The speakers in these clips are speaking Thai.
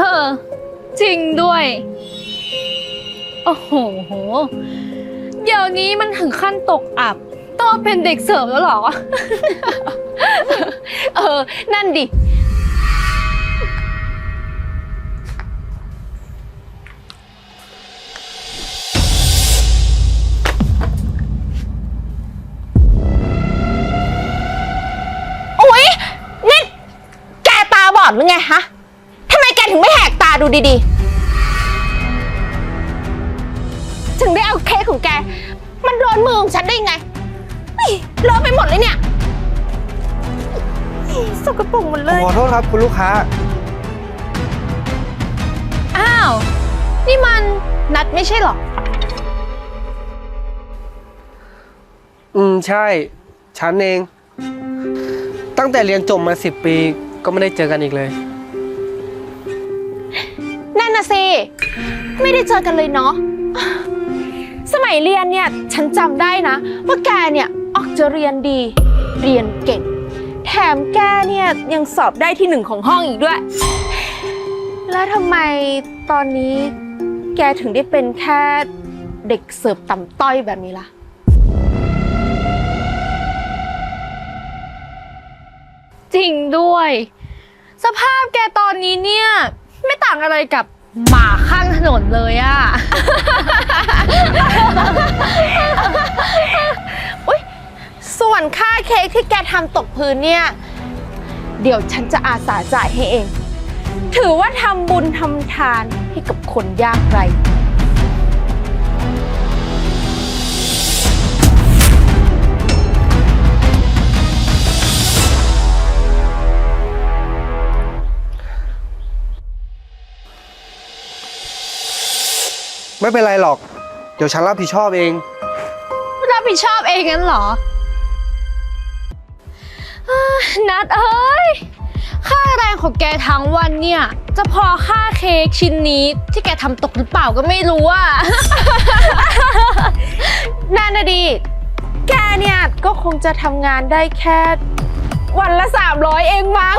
เออ จริงด้วย โอ้โห เดี๋ยวนี้มันถึงขั้นตกอับต้องมาเป็นเด็กเสิร์ฟแล้วเหรอ เออ นั่นดิ ดูดีๆ ถึงได้เอาเค้กของแก มันโดนมือของฉันได้ไงเฮ้ยเลอะไปหมดเลยเนี่ยเฮ้ยสกปรกหมดผเลมยขอโทษครับคุณลูกค้า อ้าว นี่มันนัดไม่ใช่เหรอ อืม ใช่ ฉันเอง ตั้งแต่เรียนจบมาสิบปีก็ไม่ได้เจอกันอีกเลยนั่นน่ะ สิ ไม่ได้เจอกันเลยเนาะ สมัยเรียนเนี่ยฉันจำได้นะ ว่าแกเนี่ยออกจะเรียนดี เรียนเก่ง แถมแกเนี่ยยังสอบได้ที่หนึ่งของห้องอีกด้วย แล้วทำไมตอนนี้แกถึงได้เป็นแค่เด็กเสิร์ฟต่ำต้อยแบบนี้ล่ะ จริงด้วย สภาพแกตอนนี้เนี่ย ไม่ต่างอะไรกับ หมาข้างถนนเลยอะส่วนค่าเค้กที่แกทำตกพื้นเนี่ย เดี๋ยวฉันจะอาสาจ่ายให้เอง ถือว่าทำบุญทำทานให้กับคนยากไร้ ไม่เป็นไรหรอก เดี๋ยวฉันรับผิดชอบเอง รับผิดชอบเองงั้นเหรออ่านัดเอ้ย ค่าแรงของแกทั้งวันเนี่ย จะพอค่าเค้กชิ้นนี้ที่แกทำตกหรือเปล่าก็ไม่รู้อะ นั่นนะดีแกเนี่ยก็คงจะทำงานได้แค่ วันละ 300 เองมั้ง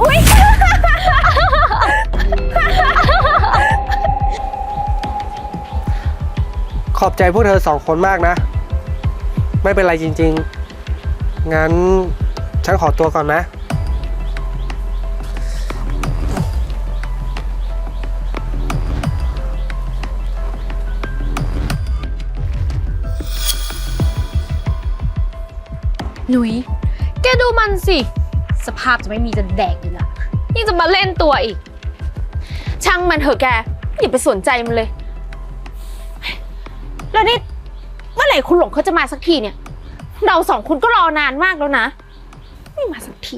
อุ๊ย ขอบใจพวกเธอสองคนมากนะ ไม่เป็นไรจริงๆ งั้นฉันขอตัวก่อนนะ หนุยแกดูมันสิ สภาพจะไม่มีจะแดกอยู่ละยังจะมาเล่นตัวอีก ช่างมันเถอะแกอย่าไปสนใจมันเลย แล้วนี่เมื่อไหร่คุณหลงเขาจะมาสักทีเนี่ย เราสองคนก็รอนานมากแล้วนะ ไม่มาสักที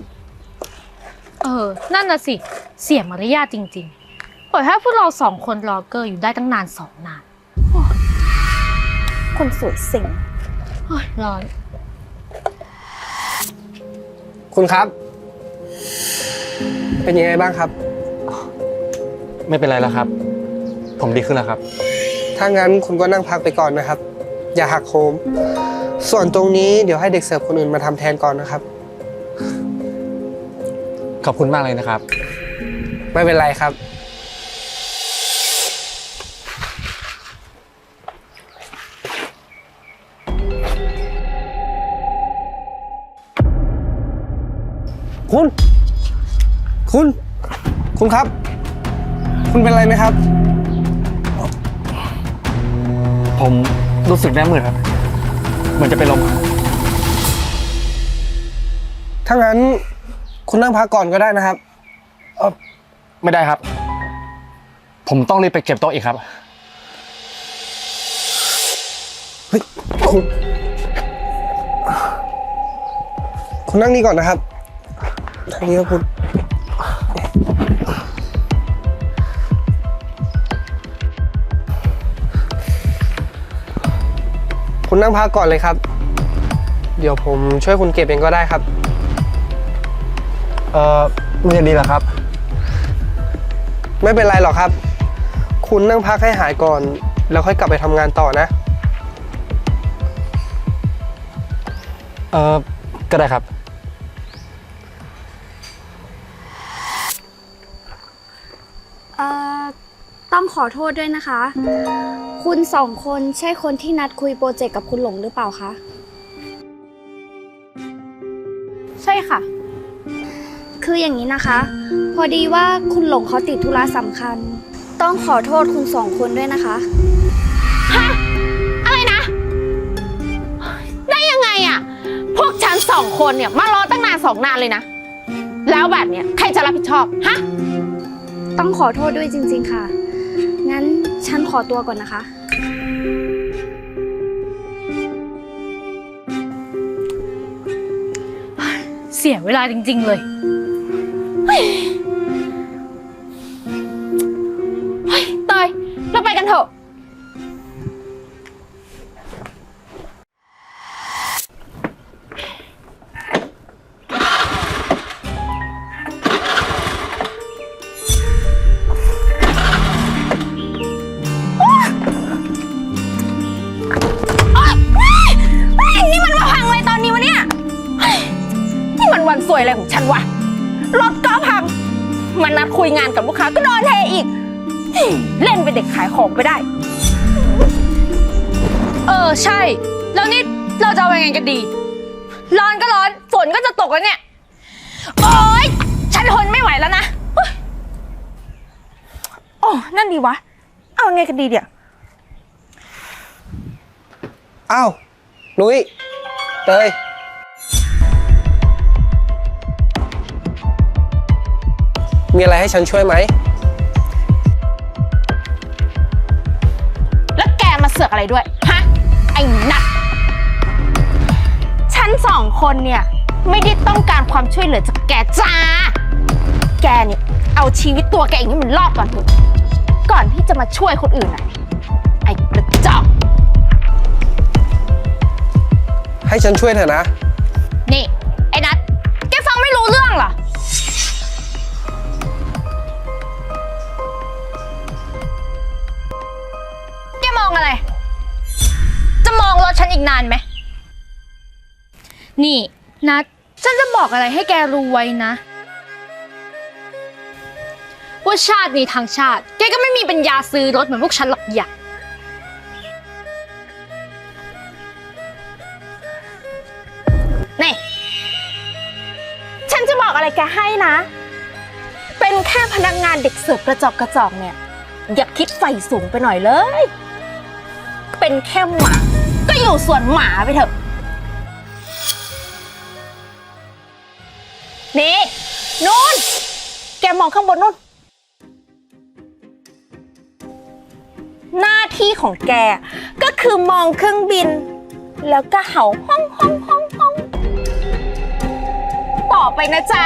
เออ นั่นน่ะสิ เสียมารยาทจริงๆปล่อยให้พวกเราสองคนรอเกอร์อยู่ได้ตั้งนานสองนาน คนสวยเซ็งโอ้ยร้อน คุณครับ เป็นยังไงบ้างครับ ไม่เป็นไรแล้วครับ ผมดีขึ้นแล้วครับ ถ้างั้นคุณก็นั่งพักไปก่อนนะครับ อย่าหักโหมส่วนตรงนี้เดี๋ยวให้เด็กเสิร์ฟคนอื่นมาทำแทนก่อนนะครับ ขอบคุณมากเลยนะครับ ไม่เป็นไรครับ คุณ คุณ คุณครับ คุณเป็นอะไรไหมครับ ผมรู้สึกแน่มืดครับ เหมือนจะเป็นลมครับถ้างั้นคุณนั่งพักก่อนก็ได้นะครับ ไม่ได้ครับ ผมต้องรีบไปเก็บโต๊ะอีกครับ เฮ้ยคุณคุณนั่งนี่ก่อนนะครับทางนี้ครับคุณ นั่งพักก่อนเลยครับ เดี๋ยวผมช่วยคุณเก็บเองก็ได้ครับ เอ่อมันจะดีเหรอครับ ไม่เป็นไรหรอกครับ คุณนั่งพักให้หายก่อน แล้วค่อยกลับไปทำงานต่อนะ เอ่อก็ได้ครับเอต้องขอโทษด้วยนะคะ คุณสองคนใช่คนที่นัดคุยโปรเจกต์กับคุณหลงหรือเปล่าคะ ใช่ค่ะ คืออย่างนี้นะคะ พอดีว่าคุณหลงเขาติดธุระสำคัญ ต้องขอโทษคุณสองคนด้วยนะคะอะไรนะ ได้ยังไงอะพวกฉันสองคนเนี่ยมารอตั้งนานสองนานเลยนะ แล้วแบบเนี้ยใครจะรับผิดชอบ ฮะ ต้องขอโทษด้วยจริง ๆ ค่ะงั้น ฉันขอตัวก่อนนะคะ เสียเวลาจริง ๆ เลย เฮ้ยเตยเราไปกันเถอะ อะไรของฉันวะ รถก็พังมันนัดคุยงานกับลูกค้าก็โดนเทอีกเฮ้ยเล่นเป็นเด็กขายของไปได้ เออใช่ แล้วนี่เราจะเอายังไงกันดี ร้อนก็ร้อน ฝนก็จะตกแล้วเนี่ย โอ๊ย ฉันทนไม่ไหวแล้วนะเฮ้ยโอ้นั่นดีวะ เอาไงกันดีเดี๋ยวอ้าวนุ้ยเตย มีอะไรให้ฉันช่วยไหม แล้วแกมาเสือกอะไรด้วย ฮะ ไอ้นัดฉันสองคนเนี่ย ไม่ได้ต้องการความช่วยเหลือจากแกจ้า แกเนี่ย เอาชีวิตตัวแกเองให้มันรอดก่อนเถอะ ก่อนที่จะมาช่วยคนอื่นอะไอ้กระจอกให้ฉันช่วยเถอะนะ นี่ ถฉันอีกนานไหม นี่นัทฉันจะบอกอะไรให้แกรู้ไว้นะ ว่าชาตินี้ทางชาติ แกก็ไม่มีปัญญาซื้อรถเหมือนพวกฉันหรอกอย่านี่ฉันจะบอกอะไรแกให้นะ เป็นแค่พนักงานเด็กเสิร์ฟกระจอกกระจอกเนี่ย อย่าคิดไฟสูงไปหน่อยเลย เป็นแค่หมา ก็อยู่ส่วนหมาไปเถอะ นี่นู่น แกมองข้างบนนู่น หน้าที่ของแก ก็คือมองเครื่องบิน แล้วก็เห่าห้องห้องห้องห้องต่อไปนะจ๊ะ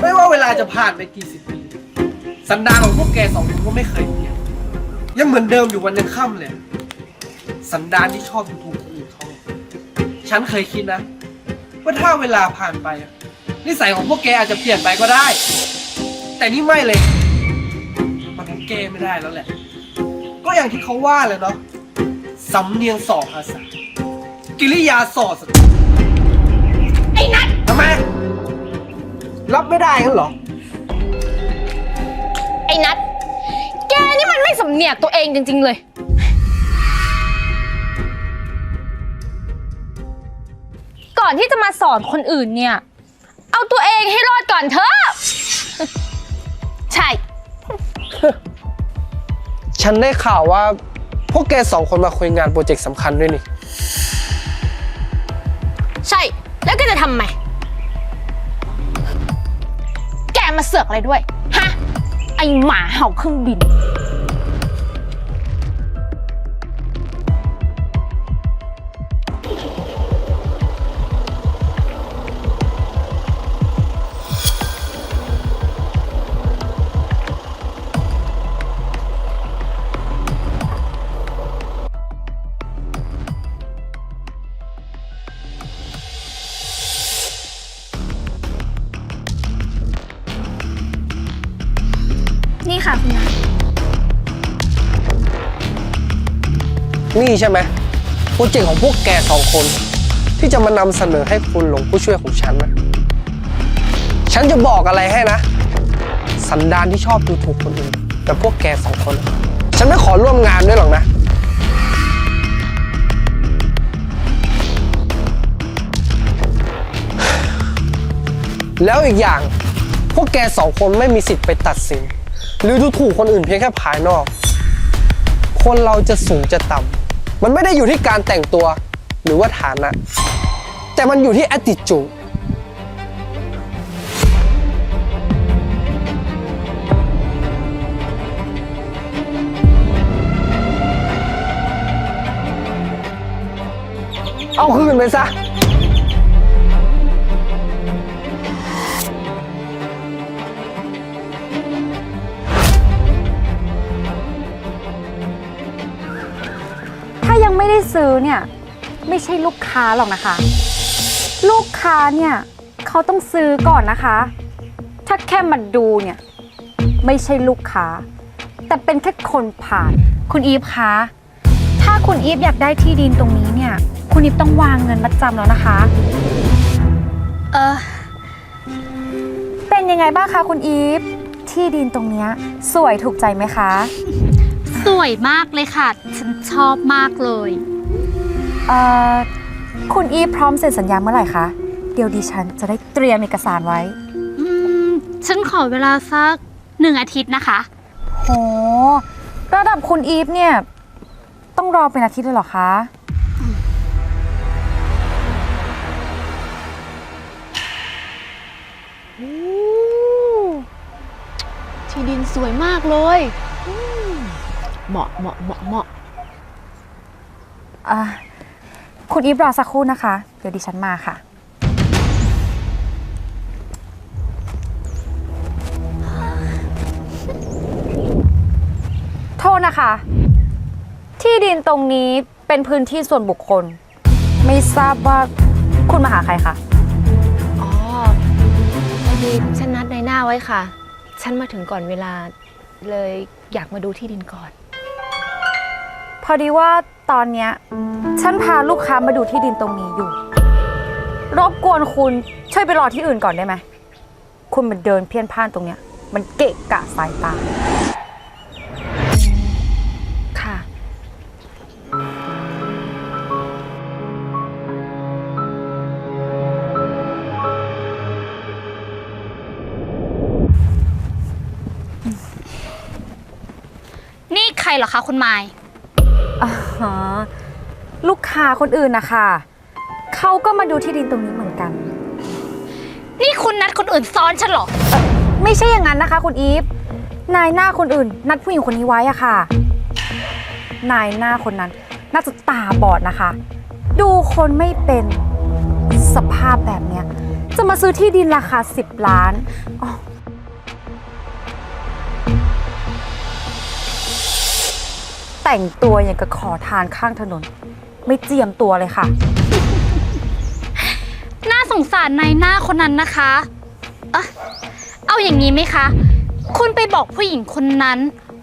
ไม่ว่าเวลาจะผ่านไปกี่สิบ สันดานของพวกแกสองคนก็ไม่เคยเปลี่ยนยังเหมือนเดิมอยู่วันยังค่ำเลย สันดานที่ชอบดูถูกคนอื่นเขาฉันเคยคิดนะ ว่าถ้าเวลาผ่านไปอะนิสัยของพวกแกอาจจะเปลี่ยนไปก็ได้ แต่นี่ไม่เลย มันคงแก้ไม่ได้แล้วแหละ ก็อย่างที่เขาว่าเลยเนาะสำเนียงสองภาษากิริยาสอดสกุลไอ้นัททำไม รับไม่ได้กันเหรอไอ้ำเนียกตัวเองจริง ๆ เลย ก่อนที่จะมาสอนคนอื่นเนี่ย เอาตัวเองให้รอดก่อนเถอะ ใช่ ฉันได้ข่าวว่าพวกแกสองคนมาคุยงานโปรเจกต์สำคัญด้วยนี่ ใช่ แล้วแก็จะทำไมแกมาเสือกอะไรด้วย ฮะ ไอหมาเห่าเครื่องบินนี่ นี่ใช่ไหมโปรเจกต์ของพวกแกสองคน ที่จะมานำเสนอให้คุณหลงผู้ช่วยของฉันนะฉันจะบอกอะไรให้นะ สันดานที่ชอบดูถูกคนอื่นแบบพวกแกสองคน ฉันไม่ขอร่วมงานด้วยหรอกนะ แล้วอีกอย่างพวกแกสองคนไม่มีสิทธิ์ไปตัดสิน หรือดูถูกคนอื่นเพียงแค่ภายนอก คนเราจะสูงจะต่ำ มันไม่ได้อยู่ที่การแต่งตัวหรือว่าฐานะ แต่มันอยู่ที่ attitude เอาคืนไปซะ ยังไม่ได้ซื้อเนี่ยไม่ใช่ลูกค้าหรอกนะคะ ลูกค้าเนี่ยเขาต้องซื้อก่อนนะคะ ถ้าแค่มาดูเนี่ยไม่ใช่ลูกค้า แต่เป็นแค่คนผ่าน คุณอีฟคะถ้าคุณอีฟอยากได้ที่ดินตรงนี้เนี่ย คุณอีฟต้องวางเงินมัดจำแล้วนะคะ เออเป็นยังไงบ้างคะคุณอีฟที่ดินตรงเนี้ยสวยถูกใจไหมคะ สวยมากเลยค่ะ ฉันชอบมากเลย เอ่อ คุณอีฟพร้อมเซ็นสัญญาเมื่อไหร่คะ เดี๋ยวดิฉันจะได้เตรียมเอกสารไว้ อืม ฉันขอเวลาสักหนึ่งอาทิตย์นะคะ โห ระดับคุณอีฟเนี่ย ต้องรอเป็นอาทิตย์เลยเหรอคะ ที่ดินสวยมากเลยอืม เหมาะเหมาะเหมาะเหมาะอะคุณอีฟรอสักครู่นะคะ เดี๋ยวดิฉันมาค่ะ โทษนะคะ ที่ดินตรงนี้เป็นพื้นที่ส่วนบุคคล ไม่ทราบว่าคุณมาหาใครคะ อ๋อพอดีฉันนัดในหน้าไว้ค่ะ ฉันมาถึงก่อนเวลาเลยอยากมาดูที่ดินก่อนพ อดีว่าตอนเนี้ยฉันพาลูกค้ามาดูที่ดินตรงนี้อยู่ รบกวนคุณช่วยไปรอที่อื่นก่อนได้ไหม คุณมาเดินเพี้ยนพ่านตรงเนี้ย มันเกะกะสายตา ค่ะ นี่ใครเหรอคะคุณไมายอ๋อลูกค้าคนอื่นนะคะเขาก็มาดูที่ดินตรงนี้เหมือนกัน นี่คุณนัดคนอื่นซ้อนฉันเหรอ ไม่ใช่อย่างนั้นนะคะ คุณอีฟนายหน้าคนอื่น นัดผู้หญิงคนนี้ไว้อะค่ะ นายหน้าคนนั้น น่าจะตาบอดนะคะ ดูคนไม่เป็นสภาพแบบเนี้ยจะมาซื้อที่ดินราคา 10 ล้านอ๋อ แต่งตัวอย่างกับขอทานข้างถนน ไม่เจียมตัวเลยค่ะ น่าสงสารนายหน้าคนนั้นนะคะเอะเอาอย่างนี้ไหมคะ คุณไปบอกผู้หญิงคนนั้น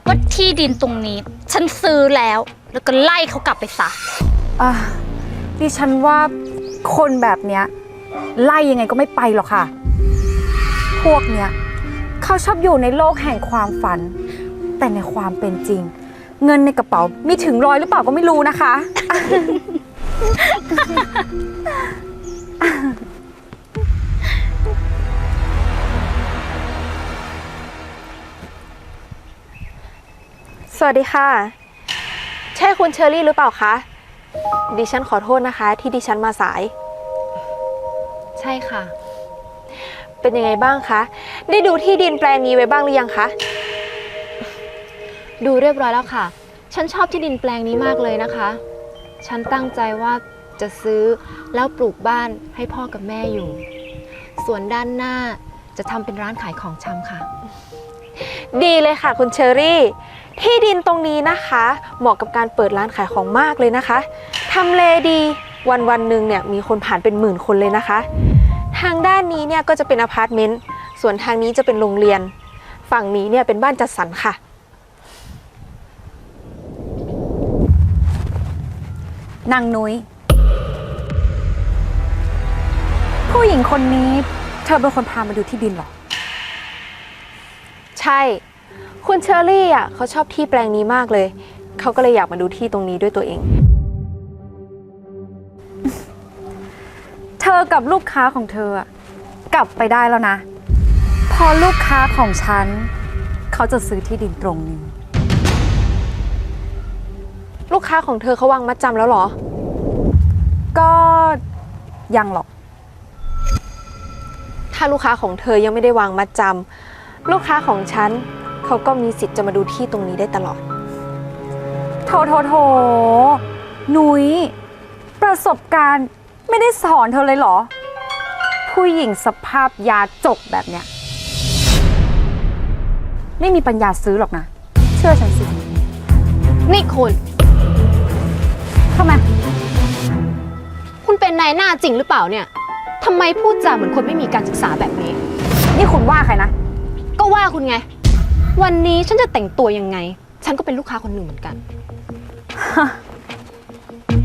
ว่าที่ดินตรงนี้ ฉันซื้อแล้ว แล้วก็ไล่เขากลับไปซะ อะดิฉันว่าคนแบบเนี้ยไล่ยังไงก็ไม่ไปหรอกค่ะ พวกเนี้ยเขาชอบอยู่ในโลกแห่งความฝัน แต่ในความเป็นจริง เงินในกระเป๋ามีถึงร้อยหรือเปล่าก็ไม่รู้นะคะ สวัสดีค่ะ ใช่คุณเชอรี่หรือเปล่าคะ ดิฉันขอโทษนะคะ ที่ดิฉันมาสาย ใช่ค่ะ เป็นยังไงบ้างคะ ได้ดูที่ดินแปลงนี้ไว้บ้างหรือยังคะ ดูเรียบร้อยแล้วค่ะ ฉันชอบที่ดินแปลงนี้มากเลยนะคะ ฉันตั้งใจว่าจะซื้อแล้วปลูกบ้านให้พ่อกับแม่อยู่ ส่วนด้านหน้าจะทำเป็นร้านขายของชำค่ะ ดีเลยค่ะ คุณเชอรี่ ที่ดินตรงนี้นะคะ เหมาะกับการเปิดร้านขายของมากเลยนะคะทำเลดีวันวันหนึ่งเนี่ยมีคนผ่านเป็นหมื่นคนเลยนะคะ ทางด้านนี้เนี่ยก็จะเป็นอพาร์ตเมนต์ส่วนทางนี้จะเป็นโรงเรียน ฝั่งนี้เนี่ยเป็นบ้านจัดสรรค่ะ นางนุย้ย ผู้หญิงคนนี้ เธอเป็นคนพามาดูที่ดินเหรอ ใช่ คุณเชอรี่อะเขาชอบที่แปลงนี้มากเลย เขาก็เลยอยากมาดูที่ตรงนี้ด้วยตัวเอง เธอกับลูกค้าของเธออะกลับไปได้แล้วนะ พอลูกค้าของฉัน เขาจะซื้อที่ดินตรงนี้ ลูกค้าของเธอเขาวางมัดจำแล้วเหรอ ก็ยังหรอก ถ้าลูกค้าของเธอยังไม่ได้วางมัดจำลูกค้าของฉันเขาก็มีสิทธิ์จะมาดูที่ตรงนี้ได้ตลอด โถโถโถหนุยประสบการณ์ไม่ได้สอนเธอเลยเหรอ ผู้หญิงสภาพยาจกแบบเนี้ย ไม่มีปัญญาซื้อหรอกนะ เชื่อฉันสิ นี่คุณ ทำไม คุณเป็นนายหน้าจริงหรือเปล่าเนี่ยทำไมพูดจาเหมือนคนไม่มีการศึกษาแบบนี้ นี่คุณว่าใครนะ ก็ว่าคุณไง วันนี้ฉันจะแต่งตัวยังไง ฉันก็เป็นลูกค้าคนหนึ่งเหมือนกัน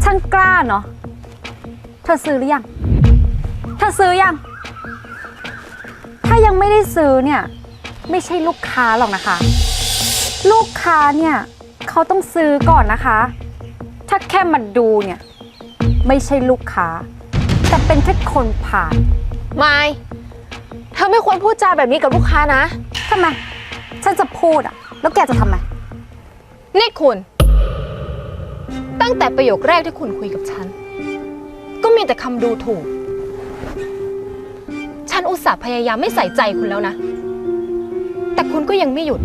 ช่างกล้าเนาะเธอซื้อหรือยัง เธอซื้อยัง ถ้ายังไม่ได้ซื้อเนี่ย ไม่ใช่ลูกค้าหรอกนะคะ ลูกค้าเนี่ย เขาต้องซื้อก่อนนะคะ ถ้าแค่มาดูเนี่ย ไม่ใช่ลูกค้า แต่เป็นแค่คนผ่าน ไม่เธอไม่ควรพูดจาแบบนี้กับลูกค้านะ ทำไม ฉันจะพูดอะแล้วแกจะทำไม นี่คุณ ตั้งแต่ประโยคแรกที่คุณคุยกับฉัน ก็มีแต่คำดูถูก ฉันอุตส่าห์พยายามไม่ใส่ใจคุณแล้วนะ แต่คุณก็ยังไม่หยุด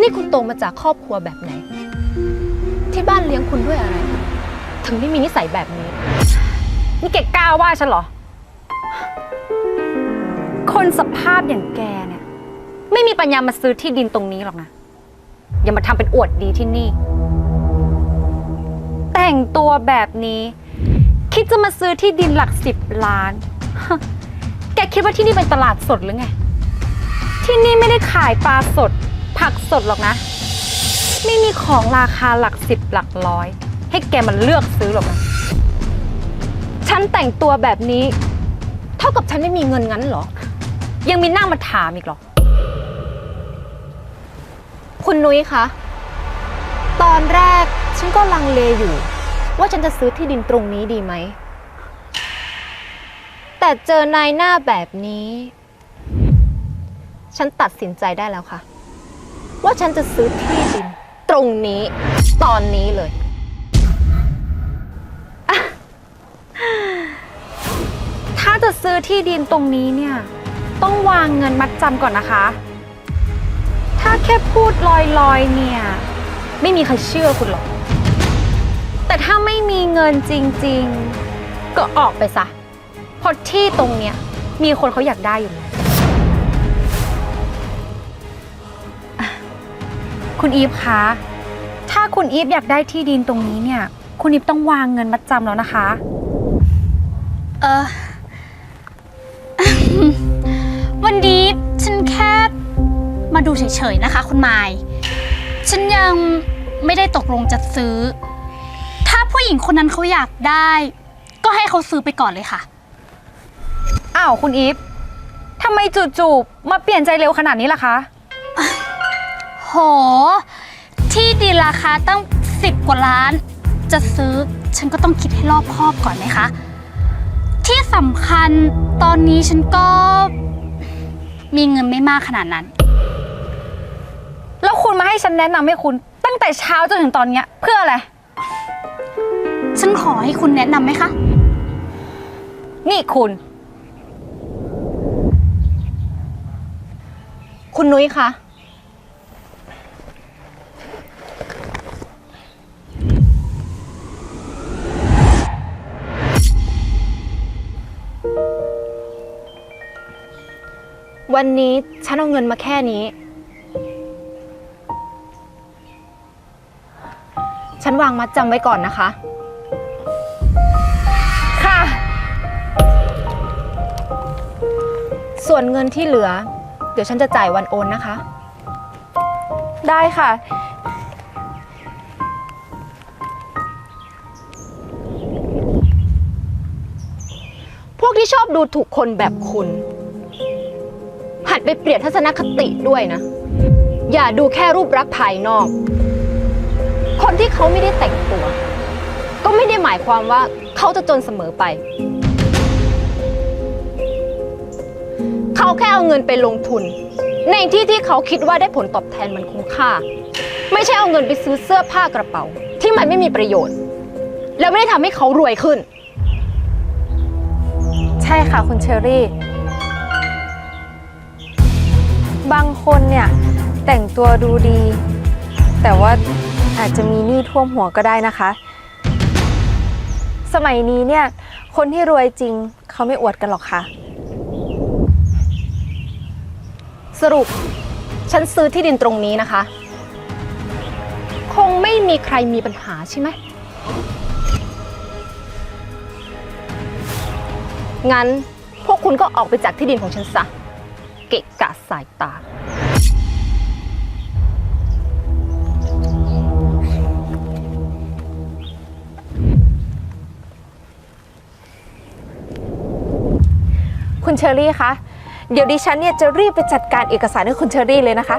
นี่คุณโตมาจากครอบครัวแบบไหน ที่บ้านเลี้ยงคุณด้วยอะไร ถึงได้มีนิสัยแบบนี้ นี่แกกล้าว่าฉันเหรอ คนสภาพอย่างแกเนี่ย ไม่มีปัญญามาซื้อที่ดินตรงนี้หรอกนะ อย่ามาทำเป็นอวดดีที่นี่ แต่งตัวแบบนี้ คิดจะมาซื้อที่ดินหลักสิบล้าน แกคิดว่าที่นี่เป็นตลาดสดหรือไง ที่นี่ไม่ได้ขายปลาสด ผักสดหรอกนะ ไม่มีของราคาหลักสิบหลักร้อย ให้แกมันเลือกซื้อหรอกนะฉันแต่งตัวแบบนี้ เท่ากับฉันไม่มีเงินงั้นเหรอ ยังมีหน้ามาถามอีกเหรอ คุณนุ้ยคะ ตอนแรกฉันก็ลังเลอยู่ ว่าฉันจะซื้อที่ดินตรงนี้ดีไหม แต่เจอนายหน้าแบบนี้ ฉันตัดสินใจได้แล้วค่ะ ว่าฉันจะซื้อที่ดิน ตรงนี้ ตอนนี้เลยถ้าจะซื้อที่ดินตรงนี้เนี่ย ต้องวางเงินมัดจำก่อนนะคะ ถ้าแค่พูดลอยๆเนี่ย ไม่มีใครเชื่อคุณหรอก แต่ถ้าไม่มีเงินจริง ๆ ก็ออกไปซะเพราะที่ตรงเนี้ยมีคนเขาอยากได้อยู่แล้ว คุณอีฟคะ ถ้าคุณอีฟอยากได้ที่ดินตรงนี้เนี่ย คุณอีฟต้องวางเงินมัดจำแล้วนะคะ เออ วันนี้ฉันแค่มาดูเฉยๆนะคะ คุณไมายฉันยังไม่ได้ตกลงจะซื้อ ถ้าผู้หญิงคนนั้นเขาอยากได้ ก็ให้เขาซื้อไปก่อนเลยค่ะ อ้าว คุณอีฟทำไมจู่ๆมาเปลี่ยนใจเร็วขนาดนี้ล่ะคะ โห ที่ดินราคาตั้งสิบกว่าล้าน จะซื้อฉันก็ต้องคิดให้รอบคอบก่อนไหมคะ ที่สำคัญตอนนี้ฉันก็มีเงินไม่มากขนาดนั้น แล้วคุณมาให้ฉันแนะนำให้คุณ ตั้งแต่เช้าจนถึงตอนเนี้ยเพื่ออะไร ฉันขอให้คุณแนะนำไหมคะ นี่คุณ คุณนุ้ยคะ วันนี้ฉันเอาเงินมาแค่นี้ ฉันวางมัดจำไว้ก่อนนะคะ ค่ะ ส่วนเงินที่เหลือ เดี๋ยวฉันจะจ่ายวันโอนนะคะ ได้ค่ะ พวกวกที่ชอบดูถูกคนแบบคุณ หัดไปเปลี่ยนทัศนคติด้วยนะ อย่าดูแค่รูปลักษณ์ภายนอก คนที่เขาไม่ได้แต่งตัว ก็ไม่ได้หมายความว่าเขาจะจนเสมอไป เขาแค่เอาเงินไปลงทุน ในที่ที่เขาคิดว่าได้ผลตอบแทนมันคุ้มค่า ไม่ใช่เอาเงินไปซื้อเสื้อผ้ากระเป๋า ที่มันไม่มีประโยชน์ แล้วไม่ได้ทำให้เขารวยขึ้น ใช่ค่ะคุณเชอรี่ บางคนเนี่ยแต่งตัวดูดี แต่ว่าอาจจะมีหนี้ท่วมหัวก็ได้นะคะ สมัยนี้เนี่ยคนที่รวยจริงเขาไม่อวดกันหรอกค่ะ สรุป ฉันซื้อที่ดินตรงนี้นะคะ คงไม่มีใครมีปัญหาใช่ไหม งั้นพวกคุณก็ออกไปจากที่ดินของฉันซะ เกะกะสายตา คุณเชอรี่คะ เดี๋ยวดิฉันเนี่ยจะรีบไปจัดการเอกสารให้คุณเชอรี่เลยนะคะ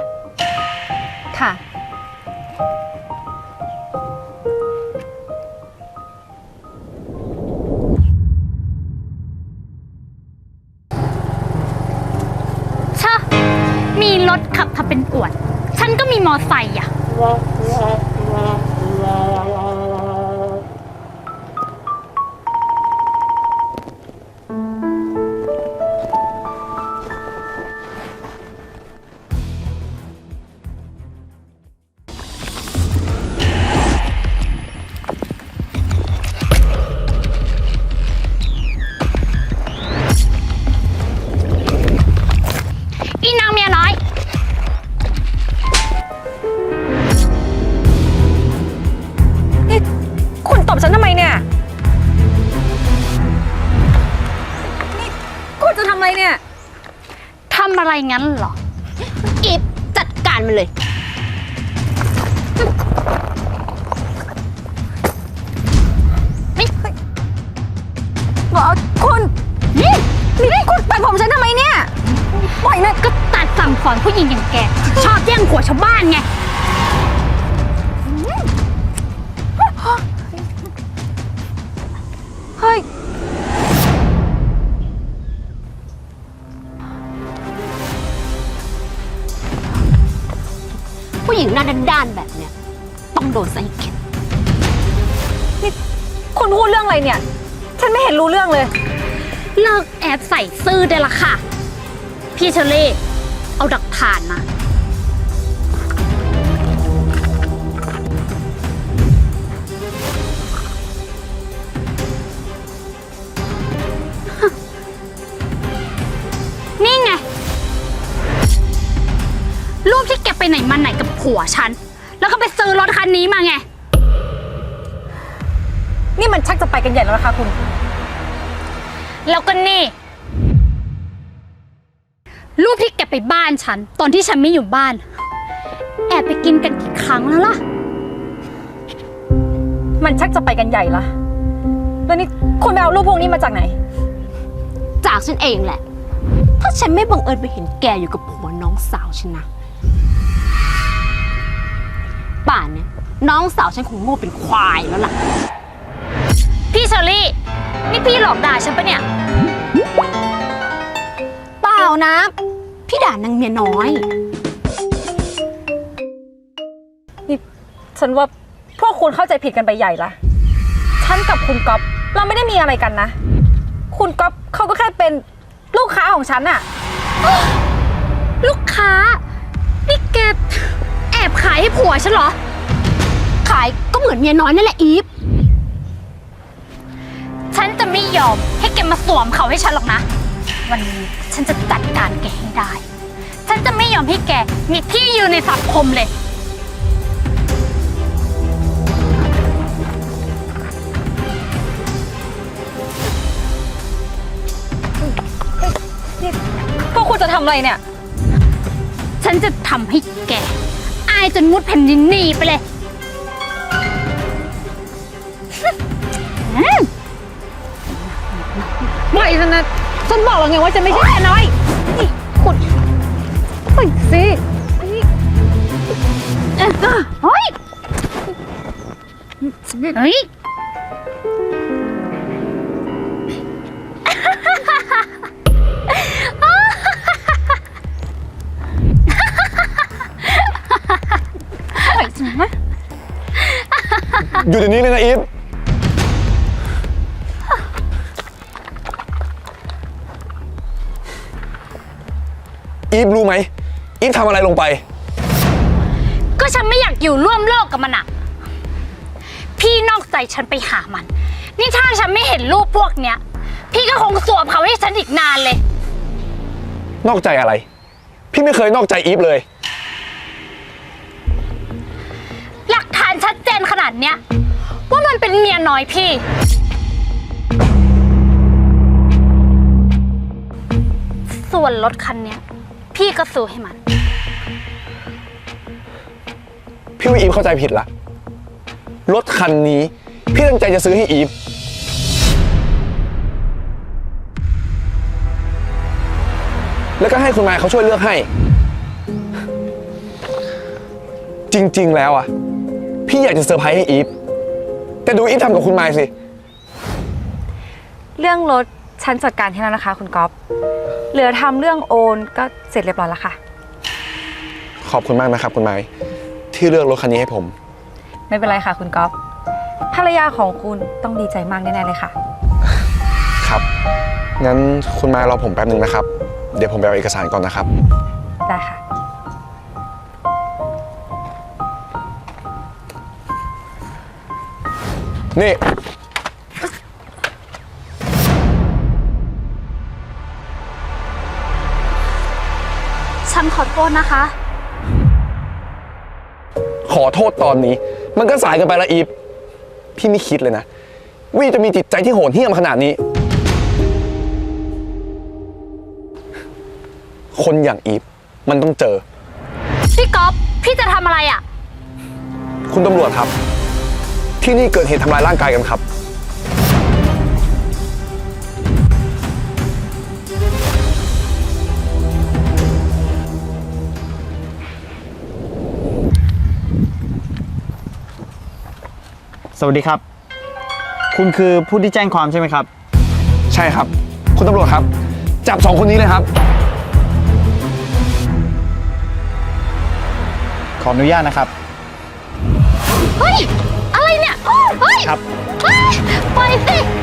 งั้นเหรอ อีฟจัดการมันเลยบอกคุณนี่นี่คุณไปผมฉันทำไมเนี่ย ปล่อยนะ ก็ตัดสั่งสอนผู้หญิงอย่างแก ชอบแย่งผัวชาวบ้านไง ผู้หญิงหน้าด้านๆแบบเนี้ยต้องโดนใส่เข็ดคุณพูดเรื่องอะไรเนี่ย ฉันไม่เห็นรู้เรื่องเลย เลิกแอบใส่ซื่อได้ละค่ะ พี่เชอรี่ เอาดักฐานมา แกไปไหนมาไหนกับผัวฉัน แล้วก็ไปซื้อรถคันนี้มาไง นี่มันชักจะไปกันใหญ่แล้วนะคะคุณ แล้วก็นี่ รูปที่แกไปบ้านฉัน ตอนที่ฉันไม่อยู่บ้าน แอบไปกินกันกี่ครั้งแล้วล่ะ มันชักจะไปกันใหญ่ละแล้วนี่คุณไปเอารูปพวกนี้มาจากไหน จากฉันเองแหละ ถ้าฉันไม่บังเอิญไปเห็นแกอยู่กับผัวน้องสาวฉันนะ ป่านเนี่ยน้องสาวฉันคงโง่เป็นควายแล้วล่ะ พี่เชอรี่ นี่พี่หลอกด่าฉันปะเนี่ย เปล่านะ พี่ด่านางเมียน้อย นี่ฉันว่าพวกคุณเข้าใจผิดกันไปใหญ่ละ ฉันกับคุณก๊อฟเราไม่ได้มีอะไรกันนะ คุณก๊อฟเขาก็แค่เป็นลูกค้าของฉันอะลูกค้า นี่แกแอบขายให้ผัวฉันเหรอ ขายก็เหมือนเมียน้อยนั่นแหละอีฟ ฉันจะไม่ยอมให้แกมาสวมเขาให้ฉันหรอกนะ วันนี้ฉันจะจัดการแกให้ได้ ฉันจะไม่ยอมให้แกมีที่ยืนในสังคมเลย พวกคุณจะทำอะไรเนี่ย ฉันจะทำให้แกอายจนมุดแผ่นดินหนีไปเลยอืมไม่ฉันนะฉันบอกแล้วไงว่าจะไม่ใช่แม่น้อยนี่คุณปล่อยสิเอ้ยเฮ้ยเฮ้ย อยู่เดี๋ยวนี้เลยนะอีฟอีฟรู้ไหมอีฟทำอะไรลงไป ก็ฉันไม่อยากอยู่ร่วมโลกกับมันอะพี่นอกใจฉันไปหามัน นี่ถ้าฉันไม่เห็นรูปพวกเนี้ย พี่ก็คงสวมเขาให้ฉันอีกนานเลย นอกใจอะไร พี่ไม่เคยนอกใจอีฟเลย เนี้ยว่ามันเป็นเมียน้อยพี่ ส่วนรถคันเนี้ยพี่ก็ซื้อให้มัน พี่ว่าอีฟเข้าใจผิดละ รถคันนี้ พี่ตั้งใจจะซื้อให้อีฟ แล้วก็ให้คุณมายเขาช่วยเลือกให้ จริง ๆ แล้วอะ พี่อยากจะเซอร์ไพรส์ให้อีฟ แต่ดูอีฟทำกับคุณมายสิ เรื่องรถฉันจัดการให้แล้วนะคะ คุณก๊อฟ เหลือทำเรื่องโอนก็เสร็จเรียบร้อยแล้วค่ะ ขอบคุณมากนะครับ คุณมายที่เลือกรถคันนี้ให้ผม ไม่เป็นไรค่ะ คุณก๊อฟ ภรรยาของคุณต้องดีใจมากแน่ๆเลยค่ะ ครับ งั้นคุณมายรอผมแป๊บนึงนะครับ เดี๋ยวผมไปเอาเอกสารก่อนนะครับ ได้ค่ะ นี่ ฉันขอโทษนะคะ ขอโทษตอนนี้ มันก็สายเกันไปละอีฟพี่ไม่คิดเลยนะว่าจะมีจิตใจที่โหดเหี้ยมขนาดนี้ คนอย่างอีฟมันต้องเจอ พี่ก๊อฟพี่จะทำอะไรอะคุณตำรวจครับ ที่นี่เกิดเหตุทำลายร่างกายกันครับ สวัสดีครับ คุณคือผู้ที่แจ้งความใช่ไหมครับ ใช่ครับ คุณตำรวจครับ จับสองคนนี้เลยครับ ขออนุญาตนะครับ เฮ้ย ครับไปล่อยสิ